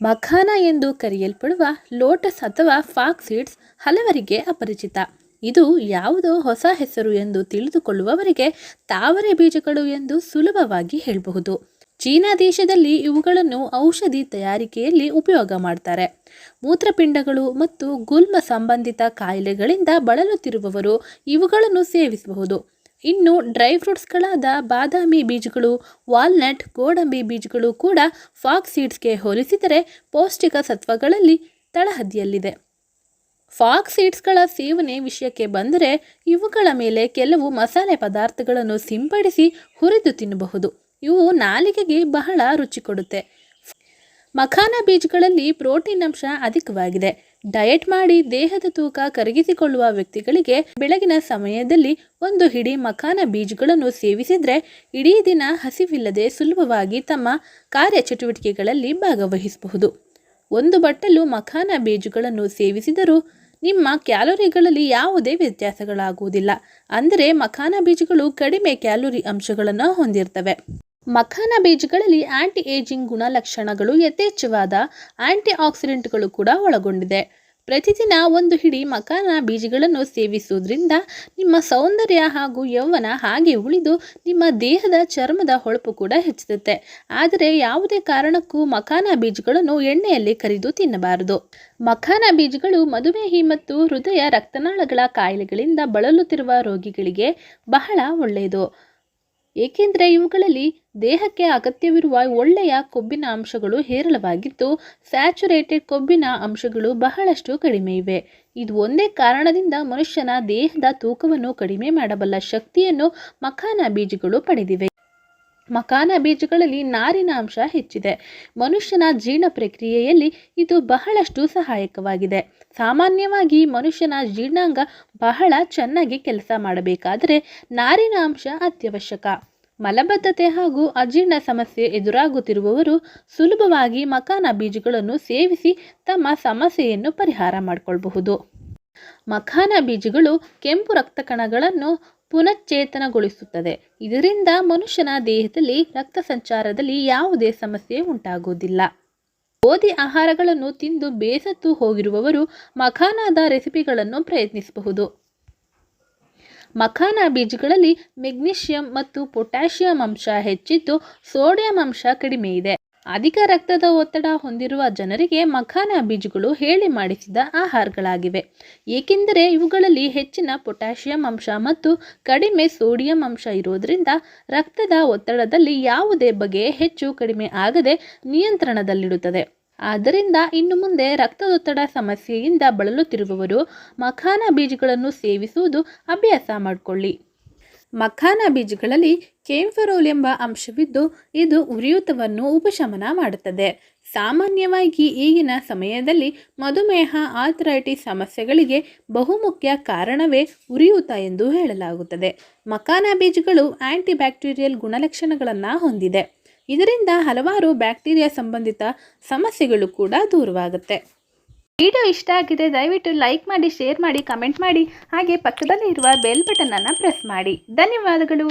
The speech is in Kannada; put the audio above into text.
ಮಖಾನ ಎಂದು ಕರೆಯಲ್ಪಡುವ ಲೋಟಸ್ ಅಥವಾ ಫಾಕ್ ಸೀಡ್ಸ್ ಹಲವರಿಗೆ ಅಪರಿಚಿತ. ಇದು ಯಾವುದೋ ಹೊಸ ಹೆಸರು ಎಂದು ತಿಳಿದುಕೊಳ್ಳುವವರಿಗೆ ತಾವರೆ ಬೀಜಗಳು ಎಂದು ಸುಲಭವಾಗಿ ಹೇಳಬಹುದು. ಚೀನಾ ದೇಶದಲ್ಲಿ ಇವುಗಳನ್ನು ಔಷಧಿ ತಯಾರಿಕೆಯಲ್ಲಿ ಉಪಯೋಗ ಮಾಡ್ತಾರೆ. ಮೂತ್ರಪಿಂಡಗಳು ಮತ್ತು ಗುಲ್ಮ ಸಂಬಂಧಿತ ಕಾಯಿಲೆಗಳಿಂದ ಬಳಲುತ್ತಿರುವವರು ಇವುಗಳನ್ನು ಸೇವಿಸಬಹುದು. ಇನ್ನು ಡ್ರೈ ಫ್ರೂಟ್ಸ್ಗಳಾದ ಬಾದಾಮಿ ಬೀಜಗಳು, ವಾಲ್ನಟ್, ಗೋಡಂಬಿ ಬೀಜಗಳು ಕೂಡ ಫಾಕ್ ಸೀಡ್ಸ್ಗೆ ಹೋಲಿಸಿದರೆ ಪೌಷ್ಟಿಕ ಸತ್ವಗಳಲ್ಲಿ ತಳಹದಿಯಲ್ಲಿದೆ. ಫಾಕ್ ಸೀಡ್ಸ್ಗಳ ಸೇವನೆ ವಿಷಯಕ್ಕೆ ಬಂದರೆ ಇವುಗಳ ಮೇಲೆ ಕೆಲವು ಮಸಾಲೆ ಪದಾರ್ಥಗಳನ್ನು ಸಿಂಪಡಿಸಿ ಹುರಿದು ತಿನ್ನಬಹುದು. ಇವು ನಾಲಿಗೆಗೆ ಬಹಳ ರುಚಿ ಕೊಡುತ್ತೆ. ಮಖಾನ ಬೀಜಗಳಲ್ಲಿ ಪ್ರೋಟೀನ್ ಅಂಶ ಅಧಿಕವಾಗಿದೆ. ಡಯಟ್ ಮಾಡಿ ದೇಹದ ತೂಕ ಕರಗಿಸಿಕೊಳ್ಳುವ ವ್ಯಕ್ತಿಗಳಿಗೆ ಬೆಳಗಿನ ಸಮಯದಲ್ಲಿ ಒಂದು ಹಿಡಿ ಮಖಾನ ಬೀಜಗಳನ್ನು ಸೇವಿಸಿದರೆ ಇಡೀ ದಿನ ಹಸಿವಿಲ್ಲದೆ ಸುಲಭವಾಗಿ ತಮ್ಮ ಕಾರ್ಯಚಟುವಟಿಕೆಗಳಲ್ಲಿ ಭಾಗವಹಿಸಬಹುದು. ಒಂದು ಬಟ್ಟಲು ಮಖಾನ ಬೀಜಗಳನ್ನು ಸೇವಿಸಿದರೂ ನಿಮ್ಮ ಕ್ಯಾಲೋರಿಗಳಲ್ಲಿ ಯಾವುದೇ ವ್ಯತ್ಯಾಸಗಳಾಗುವುದಿಲ್ಲ. ಅಂದರೆ ಮಖಾನ ಬೀಜಗಳು ಕಡಿಮೆ ಕ್ಯಾಲೋರಿ ಅಂಶಗಳನ್ನು ಹೊಂದಿರ್ತವೆ. ಮಖಾನ ಬೀಜಗಳಲ್ಲಿ ಆಂಟಿ ಏಜಿಂಗ್ ಗುಣಲಕ್ಷಣಗಳು ಯಥೇಚ್ಛವಾದ ಆಂಟಿ ಆಕ್ಸಿಡೆಂಟ್ಗಳು ಕೂಡ ಒಳಗೊಂಡಿದೆ. ಪ್ರತಿದಿನ ಒಂದು ಹಿಡಿ ಮಖಾನ ಬೀಜಗಳನ್ನು ಸೇವಿಸುವುದರಿಂದ ನಿಮ್ಮ ಸೌಂದರ್ಯ ಹಾಗೂ ಯೌವನ ಹಾಗೆ ಉಳಿದು ನಿಮ್ಮ ದೇಹದ ಚರ್ಮದ ಹೊಳಪು ಕೂಡ ಹೆಚ್ಚುತ್ತೆ ಆದರೆ ಯಾವುದೇ ಕಾರಣಕ್ಕೂ ಮಖಾನ ಬೀಜಗಳನ್ನು ಎಣ್ಣೆಯಲ್ಲಿ ಕರಿದು ತಿನ್ನಬಾರದು. ಮಖಾನ ಬೀಜಗಳು ಮಧುಮೇಹಿ ಮತ್ತು ಹೃದಯ ರಕ್ತನಾಳಗಳ ಕಾಯಿಲೆಗಳಿಂದ ಬಳಲುತ್ತಿರುವ ರೋಗಿಗಳಿಗೆ ಬಹಳ ಒಳ್ಳೆಯದು. ಏಕೆಂದರೆ ಇವುಗಳಲ್ಲಿ ದೇಹಕ್ಕೆ ಅಗತ್ಯವಿರುವ ಒಳ್ಳೆಯ ಕೊಬ್ಬಿನ ಅಂಶಗಳು ಹೇರಳವಾಗಿದ್ದು, ಸ್ಯಾಚುರೇಟೆಡ್ ಕೊಬ್ಬಿನ ಅಂಶಗಳು ಬಹಳಷ್ಟು ಕಡಿಮೆ ಇವೆ. ಇದು ಒಂದೇ ಕಾರಣದಿಂದ ಮನುಷ್ಯನ ದೇಹದ ತೂಕವನ್ನು ಕಡಿಮೆ ಮಾಡಬಲ್ಲ ಶಕ್ತಿಯನ್ನು ಮಖಾನ ಬೀಜಗಳು ಪಡೆದಿವೆ. ಮಖಾನ ಬೀಜಗಳಲ್ಲಿ ನಾರಿನ ಅಂಶ ಹೆಚ್ಚಿದೆ. ಮನುಷ್ಯನ ಜೀರ್ಣ ಪ್ರಕ್ರಿಯೆಯಲ್ಲಿ ಇದು ಬಹಳಷ್ಟು ಸಹಾಯಕವಾಗಿದೆ. ಸಾಮಾನ್ಯವಾಗಿ ಮನುಷ್ಯನ ಜೀರ್ಣಾಂಗ ಬಹಳ ಚೆನ್ನಾಗಿ ಕೆಲಸ ಮಾಡಬೇಕಾದರೆ ನಾರಿನ ಅಂಶ ಅತ್ಯವಶ್ಯಕ. ಮಲಬದ್ಧತೆ ಹಾಗೂ ಅಜೀರ್ಣ ಸಮಸ್ಯೆ ಎದುರಾಗುತ್ತಿರುವವರು ಸುಲಭವಾಗಿ ಮಖಾನ ಬೀಜಗಳನ್ನು ಸೇವಿಸಿ ತಮ್ಮ ಸಮಸ್ಯೆಯನ್ನು ಪರಿಹಾರ ಮಾಡಿಕೊಳ್ಳಬಹುದು ಮಖಾನ ಬೀಜಗಳು ಕೆಂಪು ರಕ್ತ ಕಣಗಳನ್ನು ಪುನಶ್ಚೇತನಗೊಳಿಸುತ್ತದೆ ಇದರಿಂದ ಮನುಷ್ಯನ ದೇಹದಲ್ಲಿ ರಕ್ತ ಸಂಚಾರದಲ್ಲಿ ಯಾವುದೇ ಸಮಸ್ಯೆ ಉಂಟಾಗುವುದಿಲ್ಲ. ಗೋಧಿ ಆಹಾರಗಳನ್ನು ತಿಂದು ಬೇಸತ್ತು ಹೋಗಿರುವವರು ಮಖಾನದ ರೆಸಿಪಿಗಳನ್ನು ಪ್ರಯತ್ನಿಸಬಹುದು. ಮಖಾನ ಬೀಜಗಳಲ್ಲಿ ಮೆಗ್ನೀಷಿಯಂ ಮತ್ತು ಪೊಟ್ಯಾಷಿಯಂ ಅಂಶ ಹೆಚ್ಚಿದ್ದು ಸೋಡಿಯಂ ಅಂಶ ಕಡಿಮೆ ಇದೆ. ಅಧಿಕ ರಕ್ತದ ಒತ್ತಡ ಹೊಂದಿರುವ ಜನರಿಗೆ ಮಖಾನ ಬೀಜಗಳು ಹೇಳಿ ಮಾಡಿಸಿದ ಆಹಾರಗಳಾಗಿವೆ. ಏಕೆಂದರೆ ಇವುಗಳಲ್ಲಿ ಹೆಚ್ಚಿನ ಪೊಟ್ಯಾಷಿಯಂ ಅಂಶ ಮತ್ತು ಕಡಿಮೆ ಸೋಡಿಯಂ ಅಂಶ ಇರುವುದರಿಂದ ರಕ್ತದ ಒತ್ತಡದಲ್ಲಿ ಯಾವುದೇ ಬಗೆ ಹೆಚ್ಚು ಕಡಿಮೆ ಆಗದೆ ನಿಯಂತ್ರಣದಲ್ಲಿಡುತ್ತದೆ. ಆದ್ದರಿಂದ ಇನ್ನು ಮುಂದೆ ರಕ್ತದೊತ್ತಡ ಸಮಸ್ಯೆಯಿಂದ ಬಳಲುತ್ತಿರುವವರು ಮಖಾನ ಬೀಜಗಳನ್ನು ಸೇವಿಸುವುದು ಅಭ್ಯಾಸ ಮಾಡಿಕೊಳ್ಳಿ. ಮಖಾನ ಬೀಜಗಳಲ್ಲಿ ಕೇಂಫರೋಲ್ ಎಂಬ ಅಂಶವಿದ್ದು, ಇದು ಉರಿಯೂತವನ್ನು ಉಪಶಮನ ಮಾಡುತ್ತದೆ. ಸಾಮಾನ್ಯವಾಗಿ ಈಗಿನ ಸಮಯದಲ್ಲಿ ಮಧುಮೇಹ ಆಥರೈಟಿಸ್ ಸಮಸ್ಯೆಗಳಿಗೆ ಬಹುಮುಖ್ಯ ಕಾರಣವೇ ಉರಿಯೂತ ಎಂದು ಹೇಳಲಾಗುತ್ತದೆ. ಮಖಾನ ಬೀಜಗಳು ಆಂಟಿಬ್ಯಾಕ್ಟೀರಿಯಲ್ ಗುಣಲಕ್ಷಣಗಳನ್ನು ಹೊಂದಿದೆ. ಇದರಿಂದ ಹಲವಾರು ಬ್ಯಾಕ್ಟೀರಿಯಾ ಸಂಬಂಧಿತ ಸಮಸ್ಯೆಗಳು ಕೂಡ ದೂರವಾಗುತ್ತೆ. ವಿಡಿಯೋ ಇಷ್ಟ ಆಗಿದೆ, ದಯವಿಟ್ಟು ಲೈಕ್ ಮಾಡಿ, ಶೇರ್ ಮಾಡಿ, ಕಮೆಂಟ್ ಮಾಡಿ. ಹಾಗೆ ಪಕ್ಕದಲ್ಲಿ ಇರುವ ಬೆಲ್ ಅನ್ನು ಪ್ರೆಸ್ ಮಾಡಿ. ಧನ್ಯವಾದಗಳು.